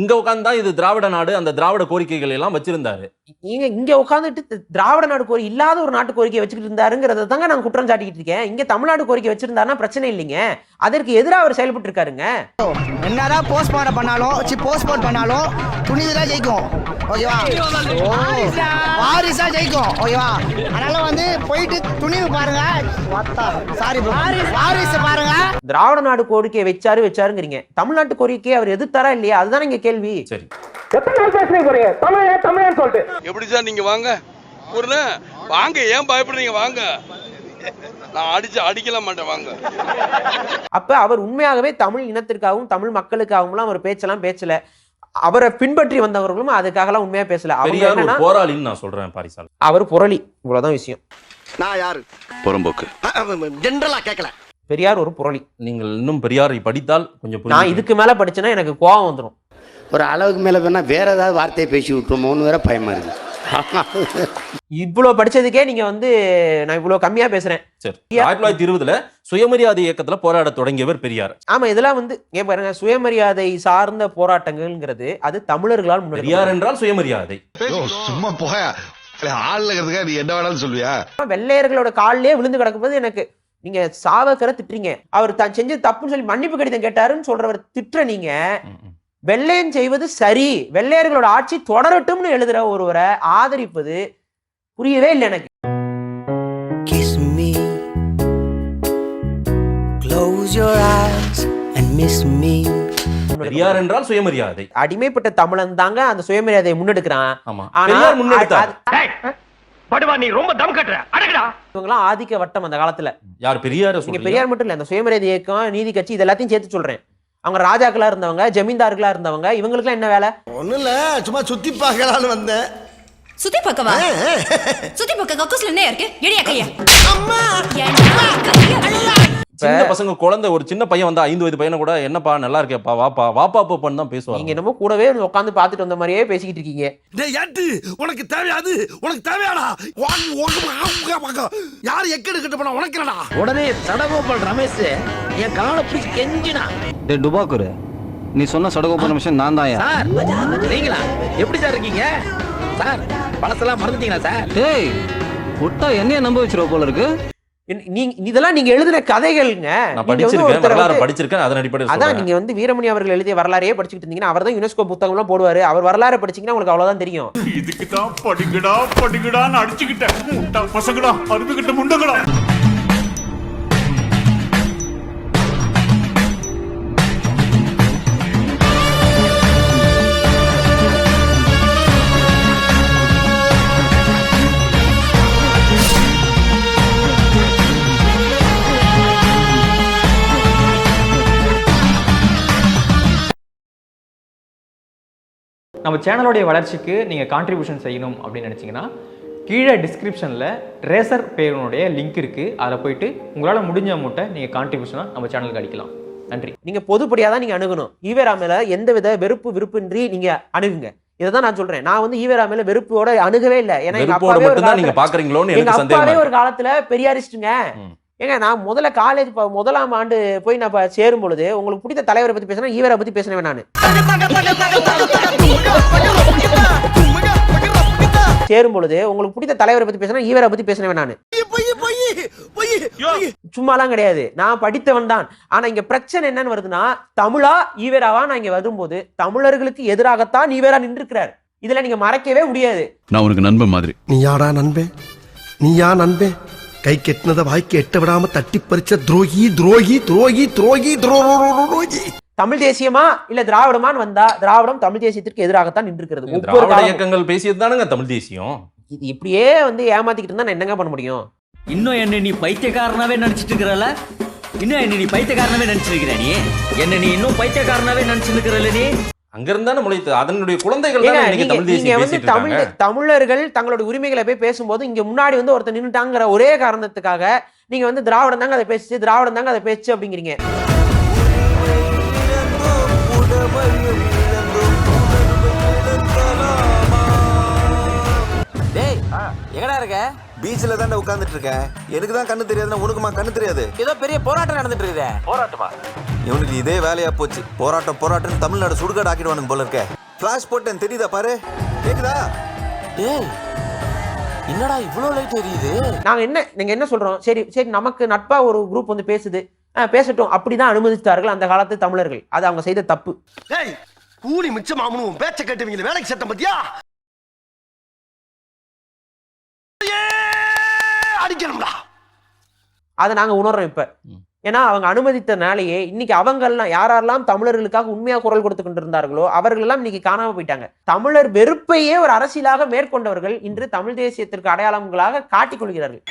இங்க உட்காந்து தான் இது திராவிட நாடு அந்த திராவிட கோரிக்கைகள் எல்லாம் வச்சிருந்தாரு. இங்க இங்க உட்காந்துட்டு திராவிட நாடு கோரி இல்லாத ஒரு நாட்டு கோரிக்கை வச்சுக்கிட்டு இருந்தாருங்கிறத தாங்க நான் குற்றம் சாட்டிக்கிட்டு இருக்கேன். இங்க தமிழ்நாடு கோரிக்கை வச்சிருந்தாருன்னா பிரச்சனை இல்லைங்க. அதற்கு எதிராக அவர் செயல்பட்டு இருக்காருங்க என்னதான் போஸ்ட்மார்ட்டம் பண்ணாலும் சி போஸ்ட்போன் பண்ணாலும் துணிதான் ஜெயிக்கும். ஓகேவா? வாரிசா ஜெயிக்கும். ஓகேவா? அதனால வந்து போயிட்டு துணிவு பாருங்க. சாரி வாரிசு பாருங்க. திராவிட நாடு கோரிக்கையை வச்சாரு வச்சாருங்கிறீங்க. தமிழ்நாட்டு கோரிக்கையை அவர் எதிர்த்தாரா இல்லையா? அதுதானே இங்க கேள்வி. சரி. எப்படி சார் நீங்க வாங்க? ஒரு வாங்க ஏன் பயப்படுறீங்க? வாங்க. நான் அடிச்சு அடிக்கல மாட்டேன் வாங்க. அப்ப அவர் உண்மையாகவே தமிழ் இனத்திற்காகவும் தமிழ் மக்களுக்காகவும் அவர் பேச்செல்லாம் பேசல அவரை பின்பற்றி வந்தவர்களும் அதுக்காகலாம் உண்மையா பேசல. அவங்க பெரியார் ஒரு என்னன்னா போராளின்னு நான் சொல்றேன் பாரிசால். அவர் புரளி. இவ்வளவுதான் விஷயம். நான் யாரு? புறம்போக்கு. ஜென்ரலா கேட்கல பெரியார் ஒரு புரளி. நீங்கள் இன்னும் பெரியாரை படித்தால் கொஞ்சம் நான். இதுக்கு மேல படிச்சேன்னா எனக்கு கோவம் வந்துடும் ஒரு அளவுக்கு மேலே வேணா வேற ஏதாவது வார்த்தையை பேசி விட்டுருமோன்னு வேற பயமா இருக்கு. இவ்வளவு படிச்சதுக்கே நீங்க வந்து நான் இவ்வளவு கம்மியா பேசுறேன். சரி. ஆயிரத்தி தொள்ளாயிரத்தி இருபதுல சுயமரியாதை இயக்கத்துல போராட தொடங்கியவர் பெரியார். ஆமா இதெல்லாம் வந்து ஏன் பாருங்க சுயமரியாதை சார்ந்த போராட்டங்கள்ங்கிறது அது தமிழர்களால் பெரியார். என்றால் சுயமரியாதை. சும்மா போயா ஆள்ல இருக்கிறதுக்கா நீ என்ன வேணாலும் சொல்லுவியா? வெள்ளையர்களோட காலிலே விழுந்து கிடக்கும்போது எனக்கு நீங்க சாவக்கரை திட்டுறீங்க. அவர் தான் செஞ்சது தப்புன்னு சொல்லி மன்னிப்பு கடிதம் கேட்டாருன்னு சொல்றவர் திட்டுற நீங்க. வெள்ளையன் செய்வது சரி வெள்ளையர்களோட ஆட்சி தொடரட்டும்னு எழுதுற ஒருவரை ஆதரிப்பது புரியவே இல்லை எனக்கு. பெரியார் என்றால் சுயமரியாதை. அடிமைப்பட்ட தமிழன் தாங்க அந்த சுயமரியாதையை முன்னெடுக்கிறான். ஆமா. ஆனா பெரியார் முன்னெடுத்தார். அது- இவங்கெல்லாம் ஆதிக்க வட்டம் அந்த காலத்துல. யார் பெரியார பெரியார் மட்டும் இல்ல அந்த சுயமரியாதை இயக்கம் நீதி கட்சி இது எல்லாத்தையும் சேர்த்து சொல்றேன். அவங்க ராஜாக்களா இருந்தவங்க ஜமீன்தார்களா இருந்தவங்க இவங்களுக்குலாம் என்ன வேலை? ஒண்ணும் இல்ல சும்மா சுத்தி பார்க்கலான்னு வந்தேன். சுத்தி பக்கவா சுத்தி பக்க கக்கூஸ்ல என்ன இருக்கு? எடியா கையா. அம்மா! கையா சின்ன பசங்க குழந்தை ஒரு சின்ன பையன் வந்தா ஐந்து வயது பையன கூட என்னப்பா நல்லா இருக்கேப்பா வாப்பா வாப்பா போப்பன்னு தான் நீங்க பேசுவாங்க என்னமோ கூடவே உட்காந்து பார்த்துட்டு வந்த மாதிரியே பேசிக்கிட்டு இருக்கீங்க. டேய் ஏட்டு உனக்கு தேவையாது உனக்கு தேவையாடா. யார் எக்கெடு கிட்ட போனா உனக்கு என்னடா உடனே சடகோபால் ரமேஷ் என் காலை பிடிச்சி கெஞ்சினா. டே டுபாக்குரு நீ சொன்ன சடகோபுரம் விஷயம் நான் தான் சார் நீங்களா? எப்படி சார் இருக்கீங்க? சார் பழசெல்லாம் மறந்துட்டீங்களா சார்? டேய் விட்டா என்னைய நம்ப வச்சிருவ போல இருக்கு? நீங்க இதெல்லாம் நீங்க எழுதின கதைகள்ங்க. படிச்சிருக்கேன் அதன் அடிப்படையில் அதான் நீங்க வந்து வீரமணி அவர்கள் எழுதிய வரலாறையே படிச்சுக்கிட்டு இருந்தீங்கன்னா அவர் தான் யுனெஸ்கோ புத்தகம்லாம் போடுவாரு. அவர் வரலாறு படிச்சீங்கன்னா உங்களுக்கு அவ்வளவுதான் தெரியும். இதுக்கு தான் படிங்கடா படிங்கடான்னு அடிச்சுக்கிட்டேன் பசங்களா அருந்துகிட்ட முண்டங்களா நம்ம சேனலோடைய வளர்ச்சிக்கு நீங்கள் கான்ட்ரிபியூஷன் செய்யணும் அப்படின்னு நினச்சிங்கன்னா கீழே டிஸ்கிரிப்ஷனில் ரேசர் பேருனுடைய லிங்க் இருக்குது அதில் போயிட்டு உங்களால் முடிஞ்ச அமௌண்ட்டை நீங்கள் கான்ட்ரிபியூஷனாக நம்ம சேனலுக்கு அடிக்கலாம். நன்றி. நீங்க பொதுப்படியா தான் நீங்க அணுகணும். ஈவேரா மேல எந்தவித வெறுப்பு விருப்பின்றி நீங்க அணுகுங்க. இதை தான் நான் சொல்றேன். நான் வந்து ஈவேரா மேல வெறுப்போட அணுகவே இல்லை. ஏன்னா எங்க அப்பாவே ஒரு காலத்துல- பாக்குறீங்களோன்னு எங்க எனக்கு சந்தேகம் அப்பாவே இருக்கு. ஒரு காலத்துல பெரியாரிஸ்டுங்க. ஏங்க நான் முதல்ல காலேஜ் முதலாம் ஆண்டு போய் நான் இப்ப சேரும் பொழுது உங்களுக்கு பிடித்த தலைவரை பத்தி பேசினா ஈவேரா பத்தி பேசினேன் நான். சேரும் பொழுது உங்களுக்கு பிடித்த தலைவரை பத்தி பேசினா ஈவேரா பத்தி பேசினேன் நான். பொய் பொய் பொய் சும்மாலாம் கிடையாது. நான் படித்தவன் தான். ஆனா இங்க பிரச்சனை என்னன்னு வருதுன்னா தமிழா ஈவேராவா நான் இங்க வரும்போது தமிழர்களுக்கு எதிராகத்தான் ஈவேரா நின்றுக்கிறார் இதுல நீங்க மறைக்கவே முடியாது. நான் உனக்கு நண்பன் மாதிரி. நீ யாடா நண்பே? நீ யா நண்பே? கை கெட்டினத வாய்க்கு எட்ட விடாம தட்டி பறிச்ச துரோகி துரோகி துரோகி துரோகி துரோகி தமிழ் தேசியமா இல்ல திராவிடமான்னு வந்தா திராவிடம் தமிழ் தேசியத்திற்கு எதிராகத்தான் நின்றுக்கிறது திராவிட. இயக்கங்கள் பேசியது தானுங்க தமிழ் தேசியம். இது இப்படியே வந்து ஏமாத்திக்கிட்டு இருந்தா நான் என்னங்க பண்ண முடியும்? இன்னும் என்ன நீ பைத்தியக்காரனாவே நினைச்சிட்டு இருக்கிறல இன்னும் என்ன நீ பைத்தியக்காரனாவே நினைச்சிருக்கிற நீ? என்ன நீ இன்னும் பைத்தியக்காரனாவே நினைச்சிருக்கிறல்ல நீ? அங்க இருந்தானே முளைத்து அதனுடைய குழந்தைகள் நீங்க தமிழ் வந்து தமிழர்கள் தங்களோட உரிமைகளை போய் பேசும்போது இங்க முன்னாடி வந்து ஒருத்தர் நின்னுட்டாங்கிற ஒரே காரணத்துக்காக நீங்க வந்து திராவிடம் தாங்க அதை பேசுச்சு திராவிடம் தாங்க அதை பேச்சு அப்படிங்கிறீங்க. பீச்ல தானே உட்கார்ந்துட்டு இருக்கேன். எனக்கு தான் கண்ணு தெரியாதுன்னா உனக்குமா கண்ணு தெரியாது? ஏதோ பெரிய போராட்டம் நடந்துட்டு இருக்குதே. இவனுக்கு இதே வேலையா போச்சு. போராட்டம் போராட்டம் தமிழ்நாடு சுடுகாடு ஆக்கிடுவானுங்க போல இருக்க. ஃபிளாஷ் போட்டேன் தெரியுதா பாரு? கேக்குதா? டேய் என்னடா இவ்ளோ லைட் எரியுது? நாங்க என்ன நீங்க என்ன சொல்றோம்? சரி சரி நமக்கு நட்பா ஒரு குரூப் வந்து பேசுது. பேசட்டும். அப்படிதான் அனுமதித்தார்கள் அந்த காலத்து தமிழர்கள். அது அவங்க செய்த தப்பு. ஏய் கூலி மிச்சமாமனு உன் பேச்ச கேட்டுவீங்க வேலைக்கு சட்டம் பத்தியா? அடிக்கணும்டா. அதை நாங்க உணர்றோம் இப்ப. ஏன்னா அவங்க அனுமதித்தனாலேயே இன்னைக்கு அவங்கெல்லாம் யாரெல்லாம் தமிழர்களுக்காக உண்மையா குரல் கொடுத்து கொண்டிருந்தார்களோ அவர்கள் எல்லாம் இன்னைக்கு காணாம போயிட்டாங்க. தமிழர் வெறுப்பையே ஒரு அரசியலாக மேற்கொண்டவர்கள் இன்று தமிழ் தேசியத்திற்கு அடையாளங்களாக காட்டிக் கொள்கிறார்கள்.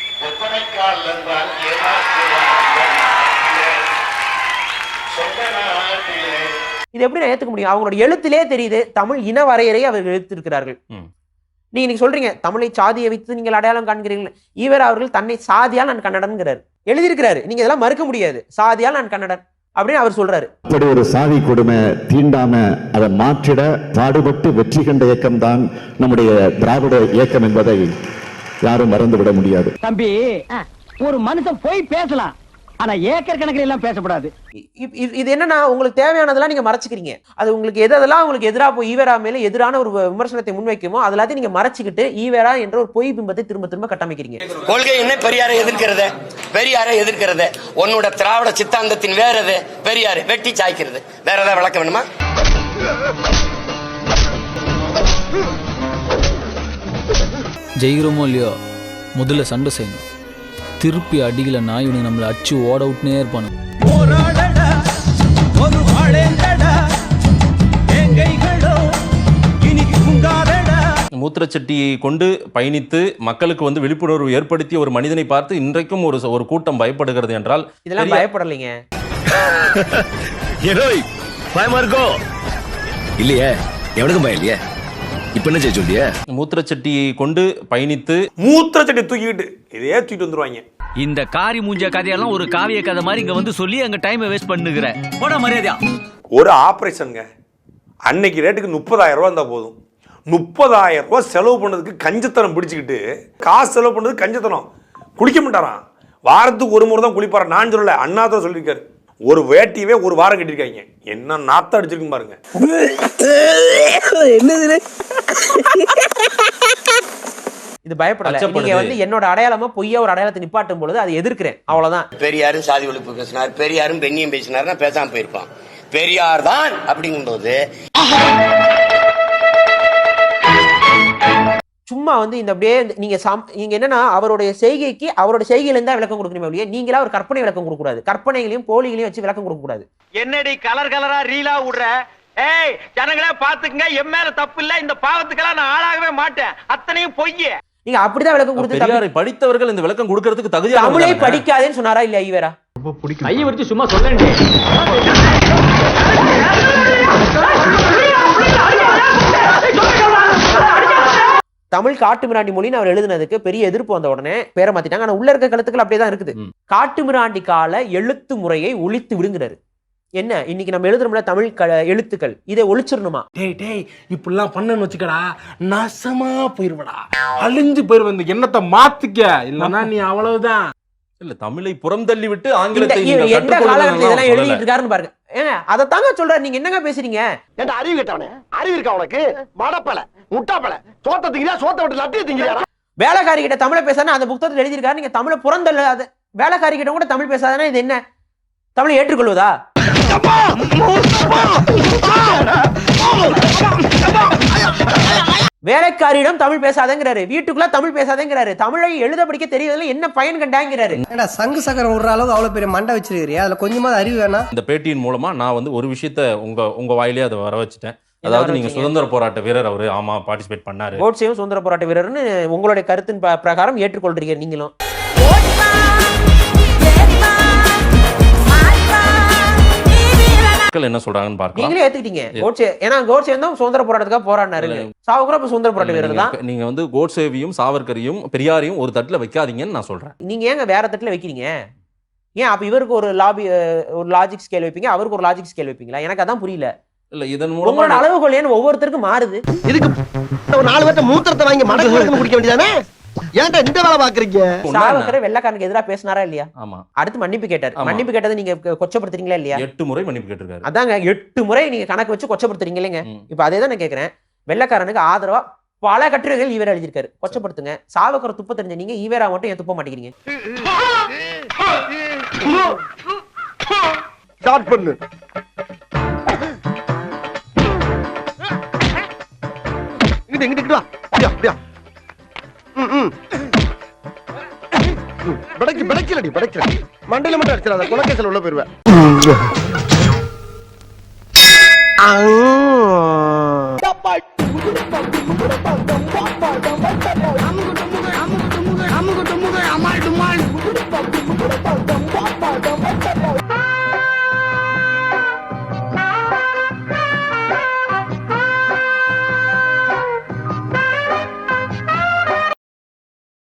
இது எப்படி நான் ஏத்துக்க முடியும்? அவங்களோட எழுத்திலே தெரியுது தமிழ் இன வரையறையை அவர்கள் எழுத்திருக்கிறார்கள். நீங்க இன்னைக்கு சொல்றீங்க தமிழை சாதியை வைத்து நீங்கள் அடையாளம் காண்கிறீர்கள். ஈவர் அவர்கள் தன்னை சாதியால் நான் கன்னடன்கிறார். எழுதியிருக்கிறாரு. நீங்க இதெல்லாம் மறுக்க முடியாது. சாதியால் நான் கன்னடன் அப்படின்னு அவர் சொல்றாரு. அப்படி ஒரு சாதி கொடுமை தீண்டாம அதை மாற்றிட பாடுபட்டு வெற்றி கண்ட இயக்கம் தான் நம்முடைய திராவிட இயக்கம் என்பதை யாரும் மறந்துவிட முடியாது. தம்பி ஒரு மனுஷன் போய் பேசலாம். ஆனா ஏக்கர் கணக்கில் எல்லாம் இ- இது- இது என்னன்னா உங்களுக்கு தேவையானதெல்லாம் நீங்க மறைச்சிக்கிறீங்க. அது உங்களுக்கு எது எதெல்லாம் உங்களுக்கு எதிராக போய் ஈவேரா மேல எதிரான ஒரு விமர்சனத்தை முன்வைக்குமோ அது எல்லாத்தையும் நீங்க மறைச்சிக்கிட்டு ஈவேரா என்ற ஒரு பொய் பிம்பத்தை திரும்ப திரும்ப கட்டமைக்கிறீங்க. கொள்கை என்ன பெரியாரை எதிர்க்கிறது? பெரியாரை எதிர்க்கிறது. உன்னோட திராவிட சித்தாந்தத்தின் வேற எது? பெரியாரு வெட்டி சாய்க்கிறது. வேற ஏதாவது விளக்க வேணுமா? ஜெயிக்கிறோமோ இல்லையோ முதல்ல சண்டை செய்யணும். திருப்பி அடிக்கலைன்னா இவனுக்கு நம்மளை அடிச்சு ஓட விட்டுனே இருப்பானு மூத்திரச்சட்டியை கொண்டு பயணித்து மக்களுக்கு வந்து விழிப்புணர்வு ஏற்படுத்திய ஒரு மனிதனை பார்த்து இன்றைக்கும் ஒரு ஒரு கூட்டம் பயப்படுகிறது என்றால் இதெல்லாம் பயப்படலைங்க. பயமா இருக்கோ? இல்லையே எவனுக்கும் பயம் இல்லையே? இப்ப என்ன செய்ய சொல்லிய? மூத்திரச்சட்டியை கொண்டு பயணித்து மூத்திர சட்டி தூக்கிக்கிட்டு இதே தூக்கிட்டு வந்துருவாங்க. இந்த காரி மூஞ்ச கதையெல்லாம் ஒரு காவிய கதை மாதிரி இங்க வந்து சொல்லி அங்க டைமை வேஸ்ட் பண்ணுகிற. போட மரியாதையா. ஒரு ஆப்ரேஷனுங்க அன்னைக்கு ரேட்டுக்கு முப்பதாயிரம் ரூபா இருந்தால் போதும். முப்பதாயிரம் ரூபா செலவு பண்ணதுக்கு கஞ்சத்தனம் பிடிச்சிக்கிட்டு காசு செலவு பண்ணதுக்கு கஞ்சத்தனம். குளிக்க மாட்டாராம். வாரத்துக்கு ஒரு முறை தான் குளிப்பாரா நான் சொல்லல அண்ணாதான் சொல்லியிருக்காரு. ஒரு வேட்டியவே ஒரு வாரம் கட்டியிருக்காங்க. என்ன நாத்தம் அடிச்சிருக்கும் பாருங்க. இது? பயப்படல. நீங்க வந்து என்னோட அடையாளமா பொய்யா ஒரு அடையாளத்தை நிப்பாட்டும் பொழுது அதை எதிர்க்கிறேன். அவ்வளவுதான். பெரியாரும் சாதி ஒழிப்பு பேசினார் பெரியாரும் பெண்ணியம் பேசினார்னா பேசாம போயிருப்பான். பெரியார் தான் அப்படிங்கும்போது சும்மா வந்து இந்த அப்படியே நீங்க சம் நீங்க என்னன்னா அவருடைய செய்கைக்கு அவரோட செய்கையில இருந்தா விளக்கம் கொடுக்கணுமே ஒழிய நீங்களா ஒரு கற்பனை விளக்கம் கொடுக்க கூடாது கற்பனைகளையும் போலிகளையும் வச்சு விளக்கம் கொடுக்க கூடாது என்னடி கலர் கலரா ரீலா விடுற? ஏய் ஜனங்களே பாத்துக்கங்க என் மேல தப்பு இல்ல இந்த பாவத்துக்கெல்லாம் நான் ஆளாகவே மாட்டேன். அத்தனையும் பொய்யே. நீங்க அப்படிதான் விளக்கம் கொடுத்து தமிழ்- பெரியாரை படித்தவர்கள் இந்த விளக்கம் கொடுக்கறதுக்கு தமிழை தகுதியாக படிக்காதேன்னு சொன்னாரா இல்லையா ஈவேரா கையை வச்சு சும்மா சொல்லேன் தமிழ் காட்டு மிராண்டி மொழின்னு அவர் எழுதுனதுக்கு பெரிய எதிர்ப்பு வந்த உடனே பேரை மாத்திட்டாங்க. ஆனா உள்ள இருக்க கருத்துக்கள் அப்படியே தான் இருக்குது. காட்டு மிராண்டி கால எழுத்து முறையை ஒழித்து விடுங்கிறாரு. என்ன? இன்னைக்கு நம்ம எழுதுறோம்ல தமிழ் க- எழுத்துக்கள். இதை ஒழிச்சிடணுமா? டேய் டேய் இப்படிலாம் பண்ணன்னு வச்சுக்கடா நாசமா போயிருவடா. அழிஞ்சு போயிருவ இந்த எண்ணத்தை மாத்திக்க. இல்லன்னா நீ அவ்வளவுதான். இல்ல தமிழை புறம் தள்ளி விட்டு ஆங்கிலத்தை எந்த காலகட்டத்தில் இதெல்லாம். எழுதிட்டு இருக்காருன்னு பாருங்க. ஏங்க அதை தாங்க சொல்றாரு நீங்க என்னங்க பேசுறீங்க? ஏன்டா அறிவு கேட்டவனே? அறிவு இருக்கா உனக்கு? மடப்பல முட்டாப்பல சோத்த திங்கிறியா சோத்த விட்டு லட்டிய திங்கிறியா வேலைக்காரி கிட்ட தமிழை பேசான்னு அந்த புத்தகத்தில் எழுதியிருக்காரு நீங்க தமிழை புறந்தள்ள அது வேலைக்காரி கிட்ட கூட தமிழ் பேசாதானே இது என்ன? தமிழை ஏற்றுக்கொள்வதா? வேலைக்காரியிடம் தமிழ் பேசாதேங்கிறாரு. வீட்டுக்குள்ள தமிழ் பேசாதேங்கிறாரு. தமிழை எழுத படிக்க தெரியறதுல என்ன பயன் கண்டாங்கிறாரு. ஏடா சங்கு சக்கரம் விடுற அளவுக்கு அவ்வளவு பெரிய மண்டை வச்சிருக்கிறியா? அதுல கொஞ்சமாவது அறிவு வேணா. இந்த பேட்டியின் மூலமா நான் வந்து ஒரு விஷயத்த உங்க உங்க வாயிலே அதை வர வச்சுட்டேன். அதாவது நீங்க? சுதந்திர போராட்ட வீரர் அவரு ஆமா பார்ட்டிசிபேட் பண்ணாரு. கோட்சேவும் சுதந்திர போராட்ட வீரர்னு உங்களுடைய கருத்தின் ப- பிரகாரம் ஏற்றுக்கொள்றீங்க நீங்களும். மக்கள் என்ன சொல்றாங்கன்னு பார்க்கலாம். நீங்களே ஏத்துக்கிட்டீங்க. கோட்சே ஏன்னா கோட்சே வந்து சுதந்திர போராட்டத்துக்காக போராடினாரு அப்ப சுதந்திர போராட்ட வீரர் தான் நீங்க- நீங்க வந்து கோட்சேவியும் சாவர்கரையும் பெரியாரையும் ஒரு தட்டுல வைக்காதீங்கன்னு நான் சொல்றேன். நீங்க ஏங்க வேற தட்டுல வைக்கிறீங்க? ஏன் அப்ப இவருக்கு ஒரு லாபி ஒரு லாஜிக் ஸ்கேல் வைப்பீங்க? அவருக்கு ஒரு லாஜிக் ஸ்கேல் வைப்பீங்களா? எனக்கு அதான் புரியல. இல்ல இதன் மூலமா உங்களோட அளவுகோல் ஏன் ஒவ்வொருத்தருக்கும் மாறுது? இதுக்கு ஒரு நாலு பேர்த்த மூத்திரத்தை வாங்கி மடக்கு குடிக்க வேண்டியதானே? ஏன்டா இந்த வேலை பாக்குறீங்க? சாவக்கரை வெள்ளக்காரனுக்கு எதிராக பேசினாரா இல்லையா? ஆமா. அடுத்து மன்னிப்பு கேட்டார். மன்னிப்பு கேட்டதை நீங்க கொச்சப்படுத்துறீங்களா இல்லையா? எட்டு முறை மன்னிப்பு கேட்டிருக்காரு. அதாங்க எட்டு முறை நீங்க கணக்கு வச்சு கொச்சப்படுத்துறீங்க இல்லைங்க. இப்ப அதே தான் நான் கேக்குறேன். வெள்ளக்காரனுக்கு ஆதரவா பல கட்டுரைகள் ஈவேரா எழுதியிருக்காரு. கொச்சப்படுத்துங்க. சாவக்கரை துப்ப தெரிஞ்ச நீங்க ஈவேரா மட்டும் ஏன் துப்ப மாட்டேங்கிறீங்க? ஸ்டார்ட் பண்ணு. இங்கிட்டு இங்கிட்டு வா. அப்படியா அப்படியா. படைக்கு படைக்கலடி படைக்கல மண்டையில மட்டும் அடிச்சிடாத குலக்கேசல் உள்ள போயிருவேன்.